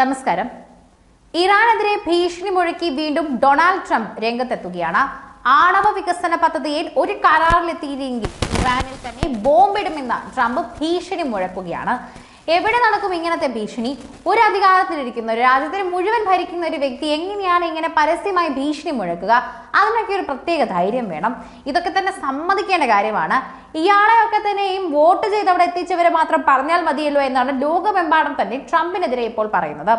നമസ്കാരം. ഇറാനെതിരെ ഭീഷണി മുഴക്കി വീണ്ടും ഡൊണാൾഡ് ട്രംപ് രംഗത്തെത്തുകയാണ്. ആണവ വികസന പദ്ധതിയിൽ ഒരു കരാറിലെത്തിയില്ലെങ്കിൽ ഇറാനിൽ തന്നെ ബോംബിടുമെന്ന് ട്രംപ് ഭീഷണി മുഴക്കുകയാണ്. എവിടെ നടക്കും ഇങ്ങനത്തെ ഭീഷണി? ഒരു അധികാരത്തിലിരിക്കുന്ന ഒരു രാജ്യത്തിന് മുഴുവൻ ഭരിക്കുന്ന ഒരു വ്യക്തി എങ്ങനെയാണ് ഇങ്ങനെ പരസ്യമായി ഭീഷണി മുഴക്കുക? അതിനൊക്കെ ഒരു പ്രത്യേക ധൈര്യം വേണം. ഇതൊക്കെ തന്നെ സമ്മതിക്കേണ്ട കാര്യമാണ്. ഇയാളെ ഒക്കെ തന്നെയും വോട്ട് ചെയ്ത് അവിടെ എത്തിച്ചവരെ മാത്രം പറഞ്ഞാൽ മതിയല്ലോ എന്നാണ് ലോകമെമ്പാടും തന്നെ ട്രംപിനെതിരെ ഇപ്പോൾ പറയുന്നത്.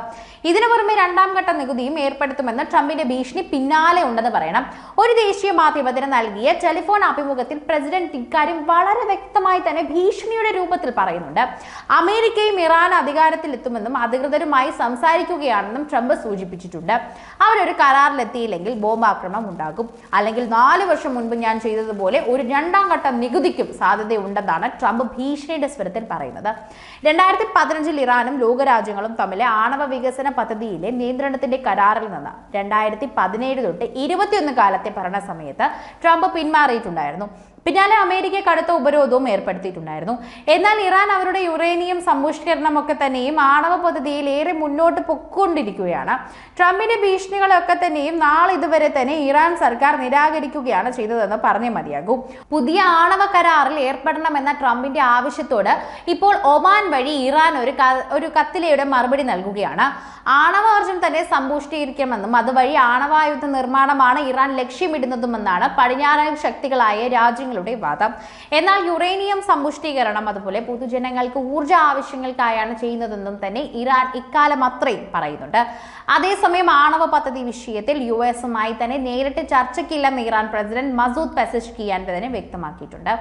ഇതിനു പുറമെ രണ്ടാം ഘട്ട നികുതിയും ഏർപ്പെടുത്തുമെന്ന് ട്രംപിന്റെ ഭീഷണി പിന്നാലെ ഉണ്ടെന്ന് പറയണം. ഒരു ദേശീയ മാധ്യമത്തിന് നൽകിയ ടെലിഫോൺ അഭിമുഖത്തിൽ പ്രസിഡന്റ് ഇക്കാര്യം വളരെ വ്യക്തമായി തന്നെ ഭീഷണിയുടെ രൂപത്തിൽ പറയുന്നുണ്ട്. അമേരിക്കയും ഇറാൻ അധികാരത്തിലെത്തുമെന്നും അധികൃതരുമായി സംസാരിക്കുകയാണെന്നും ട്രംപ് സൂചിപ്പിച്ചിട്ടുണ്ട്. അവരൊരു കരാറിലെത്തിയില്ലെങ്കിൽ ബോംബാക്രമണം ഉണ്ടാകും. അല്ലെങ്കിൽ നാല് വർഷം മുൻപ് ഞാൻ ചെയ്തതുപോലെ ഒരു രണ്ടാം ഘട്ട നികുതിക്കും സാധ്യതയുണ്ടെന്നാണ് ട്രംപ് ഭീഷണിയുടെ സ്വരത്തിൽ പറയുന്നത്. രണ്ടായിരത്തി പതിനഞ്ചിൽ ഇറാനും ലോകരാജ്യങ്ങളും തമ്മിലെ ആണവ വികസന പദ്ധതിയിലെ നിയന്ത്രണത്തിന്റെ കരാറിൽ നിന്ന് രണ്ടായിരത്തി പതിനേഴ് തൊട്ട് ഇരുപത്തിയൊന്ന് കാലത്തെ ഭരണ സമയത്ത് ട്രംപ് പിന്മാറിയിട്ടുണ്ടായിരുന്നു. പിന്നാലെ അമേരിക്ക കടുത്ത ഉപരോധവും ഏർപ്പെടുത്തിയിട്ടുണ്ടായിരുന്നു. എന്നാൽ ഇറാൻ അവരുടെ യുറേനിയം സമ്പുഷ്ടീകരണം ഒക്കെ തന്നെയും ആണവ പദ്ധതിയിൽ ഏറെ മുന്നോട്ട് പൊക്കൊണ്ടിരിക്കുകയാണ് ട്രംപിന്റെ ഭീഷണികളൊക്കെ തന്നെയും നാളെ ഇതുവരെ തന്നെ ഇറാൻ സർക്കാർ നിരാകരിക്കുകയാണ് ചെയ്തതെന്ന് പറഞ്ഞേ മതിയാകും. പുതിയ ആണവ കരാറിൽ ഏർപ്പെടണമെന്ന ട്രംപിന്റെ ആവശ്യത്തോട് ഇപ്പോൾ ഒമാൻ വഴി ഇറാൻ ഒരു ഒരു കത്തിലയുടെ മറുപടി നൽകുകയാണ്. ആണവോർജം തന്നെ സമ്പുഷ്ടീകരിക്കണമെന്നും അതുവഴി ആണവായുധ നിർമ്മാണമാണ് ഇറാൻ ലക്ഷ്യമിടുന്നതുമെന്നാണ് പടിഞ്ഞാറൻ ശക്തികളായ രാജ്യങ്ങളുടെ വാദം എന്നാൽ യുറേനിയം സമ്പുഷ്ടീകരണം അതുപോലെ പൊതുജനങ്ങൾക്ക് ഊർജ ആവശ്യങ്ങൾക്കായാണ് ചെയ്യുന്നതെന്നും തന്നെ ഇറാൻ ഇക്കാലം അത്രയും പറയുന്നുണ്ട്. അതേസമയം ആണവ പദ്ധതി വിഷയത്തിൽ യു എസുമായി തന്നെ നേരിട്ട് ചർച്ചയ്ക്കില്ലെന്ന് ഇറാൻ പ്രസിഡന്റ് മസൂദ് പെസഷ്കിയാൻ തന്നെ വ്യക്തമാക്കിയിട്ടുണ്ട്.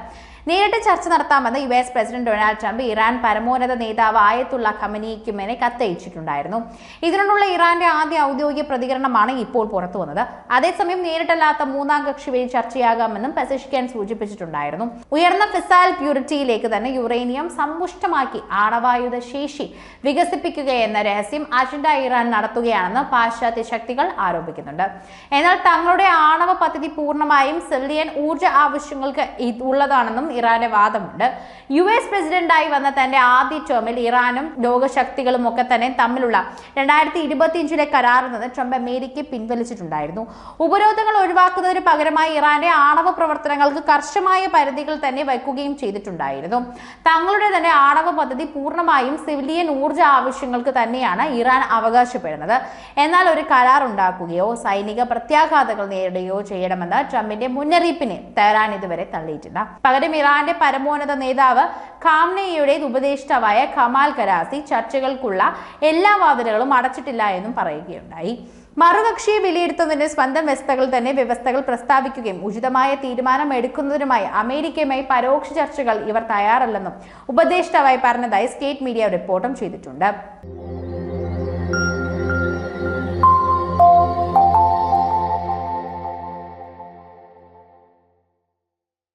നേരിട്ട് ചർച്ച നടത്താമെന്ന് U S president Donald Trump Iran പരമോന്നത നേതാവ് ആയത്തുള്ള ഖമനിക്കുമെന്നെ കത്തയച്ചിട്ടുണ്ടായിരുന്നു. ഇതിനോടുള്ള ഇറാന്റെ ആദ്യ ഔദ്യോഗിക പ്രതികരണമാണ് ഇപ്പോൾ പുറത്തു വന്നത് അതേസമയം നേരിട്ടല്ലാത്ത മൂന്നാം കക്ഷി വഴി ചർച്ചയാകാമെന്നും പെസഷ്കിയാൻ സൂചിപ്പിച്ചിട്ടുണ്ടായിരുന്നു ഉയർന്ന ഫിസാൽ പ്യൂരിറ്റിയിലേക്ക് തന്നെ യുറേനിയം സമ്പുഷ്ടമാക്കി ആണവായുധ ശേഷി വികസിപ്പിക്കുക എന്ന രഹസ്യം അജണ്ട ഇറാൻ നടത്തുകയാണെന്ന് പാശ്ചാത്യ ശക്തികൾ ആരോപിക്കുന്നുണ്ട്. എന്നാൽ തങ്ങളുടെ ആണവ പദ്ധതി പൂർണമായും സിവിലിയൻ ഊർജ ആവശ്യങ്ങൾക്ക് ഉള്ളതാണെന്നും ഇറാന്റെ വാദമുണ്ട്. യു എസ് പ്രസിഡന്റായി വന്ന തന്റെ ആദ്യ ടേമിൽ ഇറാനും ലോകശക്തികളും ഒക്കെ തന്നെ തമ്മിലുള്ള രണ്ടായിരത്തി ഇരുപത്തിയഞ്ചിലെ കരാറിൽ നിന്ന് ട്രംപ് അമേരിക്കയെ പിൻവലിച്ചിട്ടുണ്ടായിരുന്നു. ഉപരോധങ്ങൾ ഒഴിവാക്കുന്നതിന് പകരമായി ഇറാന്റെ ആണവ പ്രവർത്തനങ്ങൾക്ക് കർശനമായ പരിധികൾ തന്നെ വയ്ക്കുകയും ചെയ്തിട്ടുണ്ടായിരുന്നു. തങ്ങളുടെ തന്നെ ആണവ പദ്ധതി പൂർണമായും സിവിലിയൻ ഊർജ ആവശ്യങ്ങൾക്ക് തന്നെയാണ് ഇറാൻ അവകാശപ്പെടുന്നത്. എന്നാൽ ഒരു കരാർ ഉണ്ടാക്കുകയോ സൈനിക പ്രത്യാഘാതങ്ങൾ നേരിടുകയോ ചെയ്യണമെന്ന് ട്രംപിന്റെ മുന്നറിയിപ്പിനെ തെഹ്റാൻ ഇതുവരെ തള്ളിയിട്ടില്ല. പകരം ഇറാന്റെ പരമോന്നത നേതാവ് ഖാംനയുടെ ഉപദേഷ്ടാവായ ഖമാൽ കരാസി ചർച്ചകൾക്കുള്ള എല്ലാ വാതിലുകളും അടച്ചിട്ടില്ല എന്നും പറയുകയുണ്ടായി. മറുകക്ഷിയെ വിലയിരുത്തുന്നതിന് സ്വന്തം വ്യവസ്ഥകൾ തന്നെ വ്യവസ്ഥകൾ പ്രസ്താവിക്കുകയും ഉചിതമായ തീരുമാനം എടുക്കുന്നതിനുമായി അമേരിക്കയുമായി പരോക്ഷ ചർച്ചകൾ ഇവർ തയ്യാറല്ലെന്നും ഉപദേഷ്ടാവായി പറഞ്ഞതായി സ്റ്റേറ്റ് മീഡിയ റിപ്പോർട്ടും ചെയ്തിട്ടുണ്ട്.